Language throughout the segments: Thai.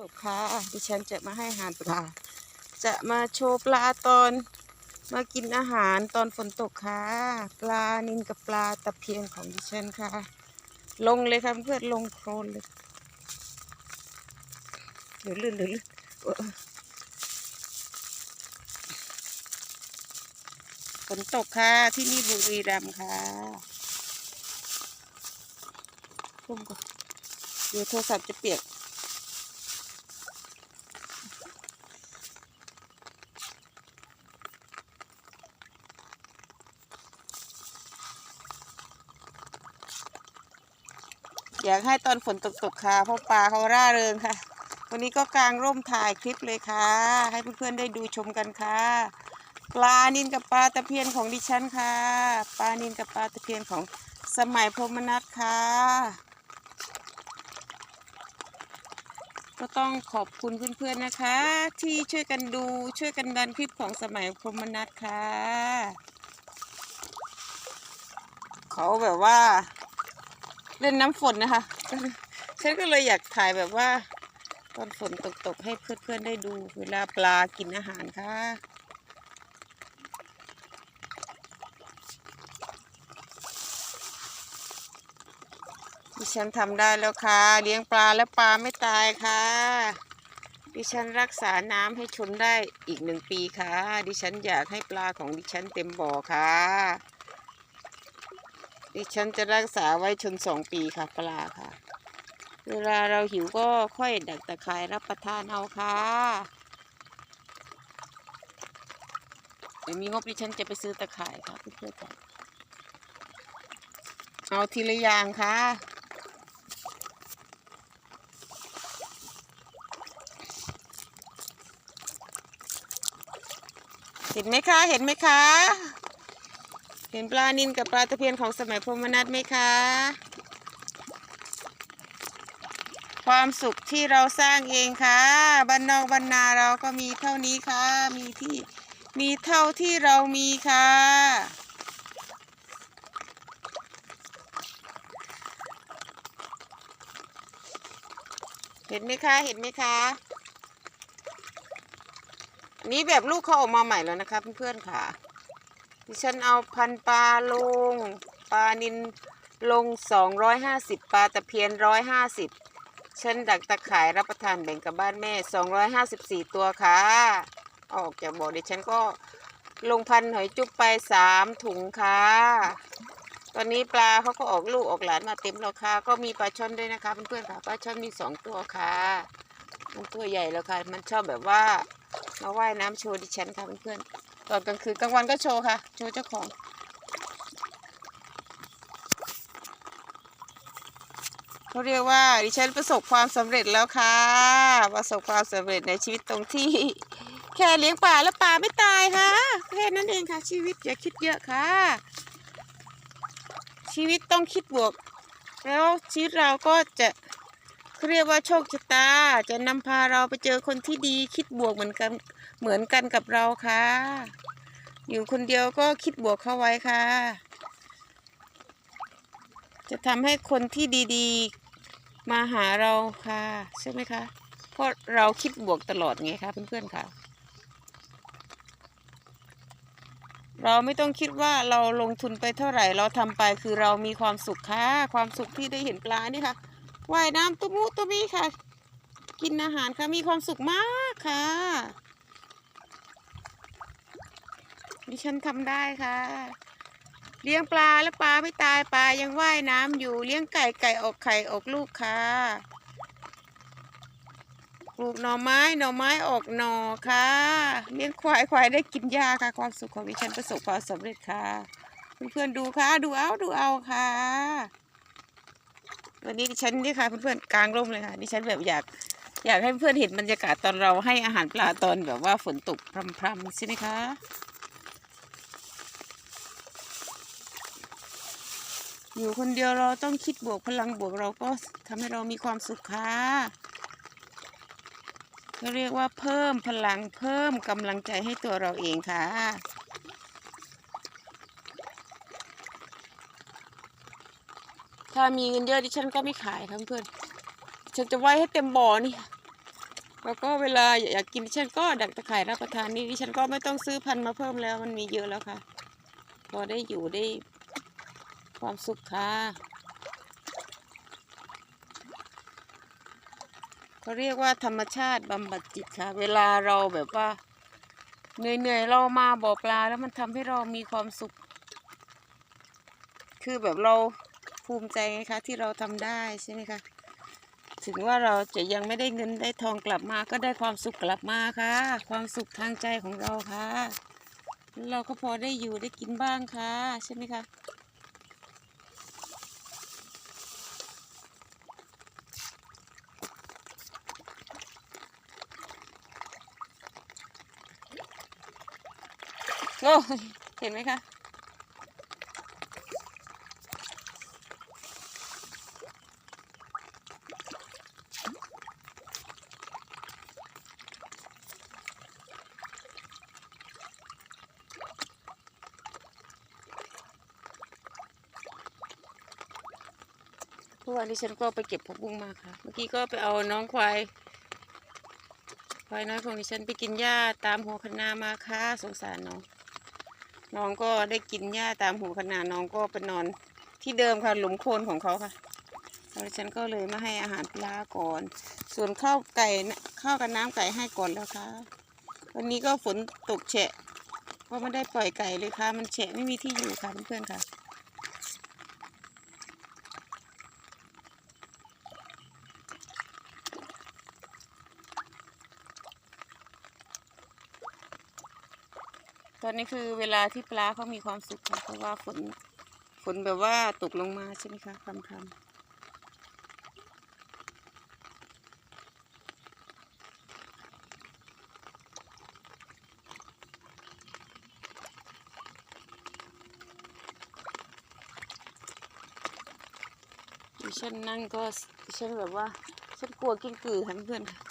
ตกค่ะดิฉันจะมาให้อาหารปลา จะมาโชว์ปลาตอนมากินอาหารตอนฝนตกค่ะ ปลานินกับปลาตะเพียนของดิฉันค่ะ ลงเลยค่ะเพื่อนลงโคลนเลยเดี๋ยวลื่นเดี๋ยวลื่นเออฝนตกค่ะที่นี่บุรีรัมย์ค่ะพุ่มก่อนเดี๋ยวโทรศัพท์จะเปียก อยากให้ตอนฝนตกตกๆค่ะ เพราะปลาเขาร่าเริงค่ะ วันนี้ก็กางร่มถ่ายคลิปเลยค่ะ ให้เพื่อนๆได้ดูชมกันค่ะ ปลานินกับปลาตะเพียนของดิฉันค่ะ ปลานินกับปลาตะเพียนของสมัยพรมนัทค่ะ ก็ต้องขอบคุณเพื่อนๆนะคะ ที่ช่วยกันดูช่วยกันดันคลิปของสมัยพรมนัทค่ะ เขาแบบว่า เล่นน้ำฝนนะคะ ฉันก็เลยอยากถ่ายแบบว่า ตอนฝนตกๆให้เพื่อนๆได้ดูเวลาปลากินอาหารค่ะดิฉันทำได้แล้วค่ะ เลี้ยงปลาแล้วปลาไม่ตายค่ะ ดิฉันรักษาน้ำให้ชนได้อีกหนึ่งปีค่ะ ดิฉันอยากให้ปลาของดิฉันเต็มบ่อค่ะ ดิฉันจะรักษาไว้ชนสองปีค่ะปลาค่ะ เวลาเราหิวก็ค่อยดักตะไคร้รับประทานเอาค่ะเดี๋ยวมีงบดิฉันจะไปซื้อตะไคร้ค่ะเพื่อนๆค่ะเอาทีละอย่างค่ะเห็นไหมคะ เห็นไหมคะ เห็นปลานินกับปลาตะเพียนของสมัยพรหมนัทไหมคะ ความสุขที่เราสร้างเองค่ะบ้านนอกบ้านนาเราก็มีเท่านี้ค่ะ มีที่มีเท่าที่เรามีค่ะเห็นไหมคะ เห็นไหมคะ อันนี้แบบลูกเขาออกมาใหม่แล้วนะคะเพื่อนๆค่ะ ดิฉันเอาพันปลาลง ปลานินลงสองร้อยห้าสิบปลาตะเพียนร้อยห้าสิบฉันดักตะขายรับประทานแบ่งกับบ้านแม่สองร้อยห้าสิบสี่ตัวค่ะ ออกจากบ่อดิฉันก็ลงพันหอยจุ๊บไปสามถุงค่ะ ตอนนี้ปลาเขาก็ออกลูกออกหลานมาเต็มแล้วค่ะ ก็มีปลาช่อนด้วยนะคะเพื่อนๆค่ะ ปลาช่อนมีสองตัวค่ะมันตัวใหญ่แล้วค่ะ มันชอบแบบว่ามาว่ายน้ำโชว์ดิฉันค่ะเพื่อนๆ ตอนกลางคืนกลางวันก็โชว์ค่ะ โชว์เจ้าของ เขาเรียกว่าดิฉันประสบความสำเร็จแล้วค่ะ ประสบความสำเร็จในชีวิตตรงที่ แค่เลี้ยงปลาแล้วปลาไม่ตายค่ะแค่นั้นเองค่ะ ชีวิตอย่าคิดเยอะค่ะ ชีวิตต้องคิดบวก แล้วชีวิตเราก็จะเขาเรียกว่าโชคชะตา จะนำพาเราไปเจอคนที่ดีคิดบวกเหมือนกัน เหมือนกันกับเราค่ะ อยู่คนเดียวก็คิดบวกเข้าไว้ค่ะ จะทำให้คนที่ดีๆ มาหาเราค่ะ ใช่ไหมคะ เพราะเราคิดบวกตลอดไงคะเพื่อนๆค่ะ เราไม่ต้องคิดว่าเราลงทุนไปเท่าไหร่เราทำไปคือเรามีความสุขค่ะ ความสุขที่ได้เห็นปลานี่ค่ะว่ายน้ำตุ้มุตุ้มีค่ะ กินอาหารค่ะมีความสุขมากค่ะ ดิฉันทำได้ค่ะ เลี้ยงปลาแล้วปลาไม่ตายปลายังว่ายน้ำอยู่เลี้ยงไก่ไก่ออกไข่ออกลูกค่ะปลูกหน่อไม้หน่อไม้ออกหน่อค่ะ เลี้ยงควายควายได้กินหญ้าค่ะ ความสุขของดิฉันประสบความสำเร็จค่ะ เพื่อนๆดูค่ะ ดูเอาดูเอาค่ะ วันนี้ดิฉันนี่ค่ะเพื่อนๆกลางร่มเลยค่ะดิฉันแบบอยากอยากให้เพื่อนเห็นบรรยากาศตอนเราให้อาหารปลาตอนแบบว่าฝนตกพรำๆใช่ไหมคะ อยู่คนเดียวเราต้องคิดบวกพลังบวกเราก็ทำให้เรามีความสุขค่ะก็เรียกว่าเพิ่มพลังเพิ่มกำลังใจให้ตัวเราเองค่ะ ถ้ามีเงินเยอะดิฉันก็ไม่ขายค่ะเพื่อนฉันจะไว้ให้เต็มบ่อนี่แล้วก็เวลาอยากกินดิฉันก็ดักตะไคร่รับประทานนี่ดิฉันก็ไม่ต้องซื้อพันธุ์มาเพิ่มแล้วมันมีเยอะแล้วค่ะ พอได้อยู่ได้ ความสุขค่ะเขาเรียกว่าธรรมชาติบำบัดจิตค่ะ เวลาเราแบบว่าเหนื่อยๆเรามาบ่อปลาแล้วมันทำให้เรามีความสุข คือแบบเราภูมิใจไงคะที่เราทำได้ใช่ไหมคะถึงว่าเราจะยังไม่ได้เงินได้ทองกลับมาก็ได้ความสุขกลับมาค่ะ ความสุขทางใจของเราค่ะ เราก็พอได้อยู่ได้กินบ้างค่ะ ใช่ไหมคะ โอ้ยเห็นไหมคะเมื่อวานนี้ฉันก็ไปเก็บผักบุ้งมาค่ะ เมื่อกี้ก็ไปเอาน้องควาย ควายน้อยของดิฉันไปกินหญ้าตามหัวคะนามาค่ะ สงสารน้อง น้องก็ได้กินหญ้าตามหูขนาดน้องก็ไปนอนที่เดิมค่ะหลุมโคลนของเขาค่ะแล้วฉันก็เลยมาให้อาหารปลาก่อน ส่วนข้าวไก่ข้าวกับน้ำไก่ให้ก่อนแล้วค่ะ วันนี้ก็ฝนตกแฉะก็ไม่ได้ปล่อยไก่เลยค่ะ มันแฉะไม่มีที่อยู่ค่ะเพื่อนๆค่ะ ตอนนี้คือเวลาที่ปลาเขามีความสุขค่ะเพราะว่าฝนฝนแบบว่าตกลงมาใช่ไหมคะคำคำฉันนั่งก็ฉันแบบว่าฉันกลัวกิ้งกือค่ะเพื่อนค่ะ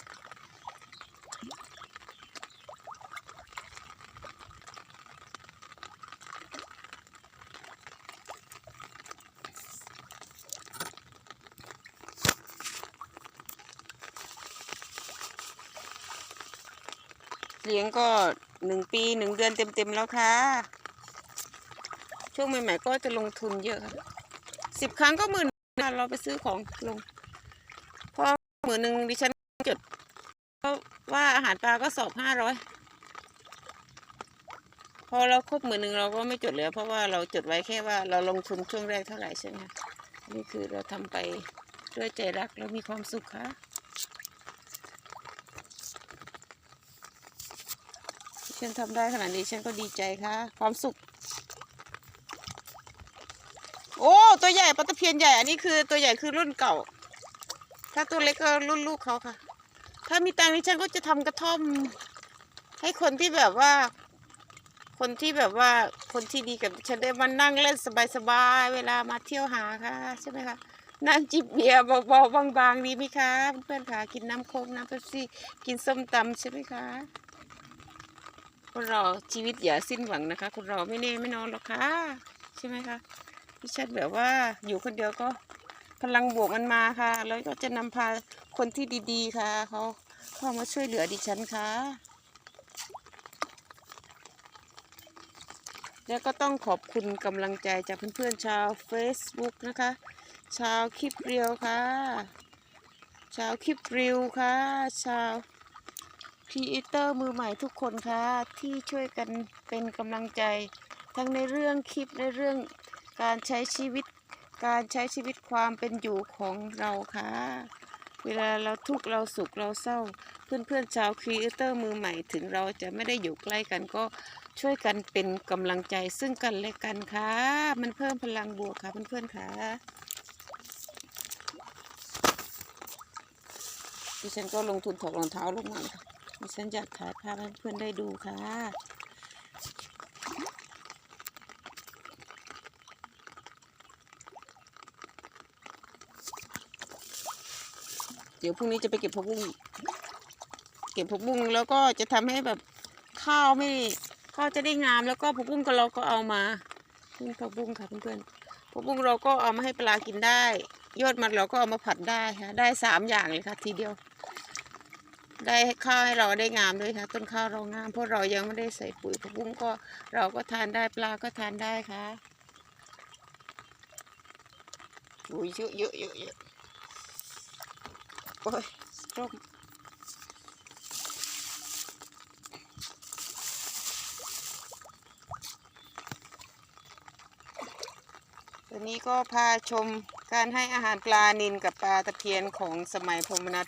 เลี้ยงก็หนึ่งปีหนึ่งเดือนเต็มๆแล้วค่ะ ช่วงใหม่ๆก็จะลงทุนเยอะค่ะสิบครั้งก็หมื่นเราไปซื้อของลงพราะหมื่นหนึ่งดิฉันจดเพราะว่าอาหารปลาก็สอบห้าร้อยพอเราครบหมื่นหนึ่งเราก็ไม่จดแล้วเพราะว่าเราจดไว้แค่ว่าเราลงทุนช่วงแรกเท่าไหร่ใช่ไหมนี่คือเราทำไปด้วยใจรักแล้วมีความสุขค่ะ ฉันทำได้ขนาดนี้ฉันก็ดีใจค่ะ ความสุข โอ้ตัวใหญ่ปลาตะเพียนใหญ่อันนี้คือตัวใหญ่คือรุ่นเก่า ถ้าตัวเล็กก็รุ่นลูกเขาค่ะ ถ้ามีตังค์นี้ฉันก็จะทำกระท่อม ให้คนที่แบบว่า คนที่แบบว่าคนที่ดีกับฉันได้มานั่งเล่นสบายๆเวลามาเที่ยวหาค่ะ ใช่ไหมคะนั่งจิบเบียร์เบาๆบางๆดีไหมคะ เพื่อนๆค่ะกินน้ำโค้กน้ำเป๊ปซี่ กินส้มตำใช่ไหมคะ คนเราชีวิตอย่าสิ้นหวังนะคะ คนเราไม่แน่ไม่นอนหรอกค่ะใช่ไหมคะดิฉันแบบว่าอยู่คนเดียวก็พลังบวกมันมาค่ะ แล้วก็จะนำพาคนที่ดีๆ ค่ะเขาเข้ามาช่วยเหลือดิฉันค่ะ แล้วก็ต้องขอบคุณกำลังใจจากเพื่อนๆชาว Facebook นะคะ ชาวคลิปเรียวค่ะ ชาวคลิปริวค่ะ ชาว ครีเอเตอร์มือใหม่ทุกคนคะที่ช่วยกันเป็นกำลังใจ ทั้งในเรื่องคลิปในเรื่องการใช้ชีวิต การใช้ชีวิตความเป็นอยู่ของเราค่ะเวลาเราทุกข์เราสุขเราเศร้า เพื่อนๆชาวครีเอเตอร์มือใหม่ถึงเราจะไม่ได้อยู่ใกล้กันก็ช่วยกันเป็นกำลังใจซึ่งกันและกันค่ะ มันเพิ่มพลังบวกค่ะเพื่อนๆค่ะดิฉันก็ลงทุนถอดรองเท้าลงมาค่ะ ดิฉันอยากถ่ายภาพให้เพื่อนได้ดูค่ะ เดี๋ยวพรุ่งนี้จะไปเก็บผักบุ้งเก็บผักบุ้งแล้วก็จะทำให้แบบข้าวไม่ข้าวจะได้งามแล้วก็ผักบุ้งก็เราก็เอามานี่ผักบุ้งค่ะเพื่อนๆผักบุ้งเราก็เอามาให้ปลากินได้ ยอดมันเราก็เอามาผัดได้ค่ะได้สามอย่างเลยค่ะทีเดียว ได้ข้าวให้เราได้งามด้วยค่ะ ต้นข้าวเรางามเพราะเรายังไม่ได้ใส่ปุ๋ยผักบุ้งก็เราก็ทานได้ปลาก็ทานได้ค่ะอุ้ยเยอะเยอะเยอะเยอะโอ้ยร่มวันนี้ก็พาชมการให้อาหารปลานินกับปลาตะเพียนของสมัยพรมนัส